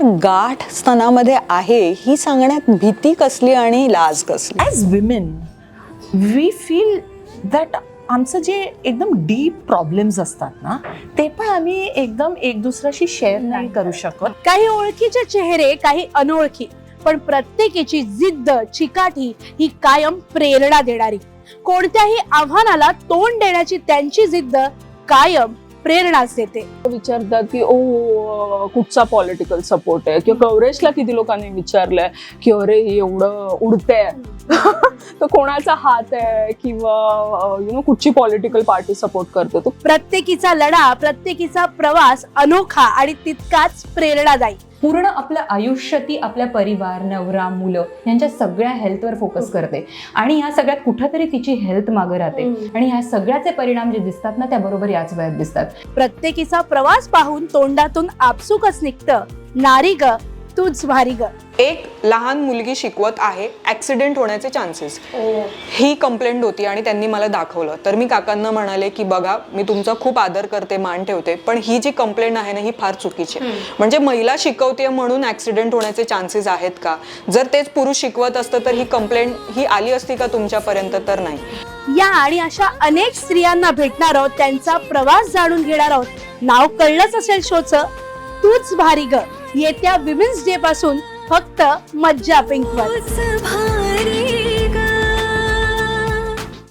तर गाठ स्तनामध्ये आहे ही सांगण्यात भीती कसली आणि लाज कसली? As women we feel that आमचं जे एकदम डीप प्रॉब्लेम्स असतात ना ते पण आम्ही एकदम एक दुसऱ्याशी शेअर नाही करू शकत. काही ओळखीचे चेहरे काही अनोळखी पण प्रत्येकीची जिद्द चिकाटी ही कायम प्रेरणा देणारी. कोणत्याही आव्हानाला तोंड देण्याची त्यांची जिद्द कायम प्रेरणाच देते. विचारतात की ओ कुठचा पॉलिटिकल सपोर्ट आहे? किंवा कव्हरेजला किती लोकांनी विचारलंय की अरे एवढं उडते तर कोणाचा हात आहे किंवा यु नो कुठची पॉलिटिकल पार्टी सपोर्ट करते तो. प्रत्येकीचा लढा प्रत्येकीचा प्रवास अनोखा आणि तितकाच प्रेरणादायी. पूर्ण आपलं आयुष्य ती आपल्या परिवार नवरा मुलं यांच्या सगळ्या हेल्थवर फोकस करते. आणि ह्या सगळ्यात कुठंतरी तिची हेल्थ मागं राहते. आणि ह्या सगळ्याचे परिणाम जे दिसतात ना त्याबरोबर याच वयात दिसतात. प्रत्येकीचा प्रवास पाहून तोंडातून आपसुकच निघतं. नारी ग तूच भारी ग. एक लहान मुलगी शिकवत आहे ऍक्सिडेंट होण्याचे चान्सेस ही. कंप्लेंट होती आणि त्यांनी मला दाखवलं. तर मी काकांना म्हणाले की बघा मी तुमचा खूप आदर करते मान ठेवते पण ही जी कंप्लेंट आहे ना ही फार चुकीची आहे. म्हणजे महिला शिकवते म्हणून ऍक्सिडेंट होण्याचे चान्सेस आहेत का? जर तेच पुरुष शिकवत असतं तर ही कंप्लेंट ही आली असती का तुमच्यापर्यंत? तर नाही. या आणि अशा अनेक स्त्रियांना भेटणार आहोत त्यांचा प्रवास जाणून घेणार आहोत. नाव कळलंच असेल शोचं. तूच भारी ग. येत्या विमेन्स डे पासून फक्त मज्जा पिंकवर.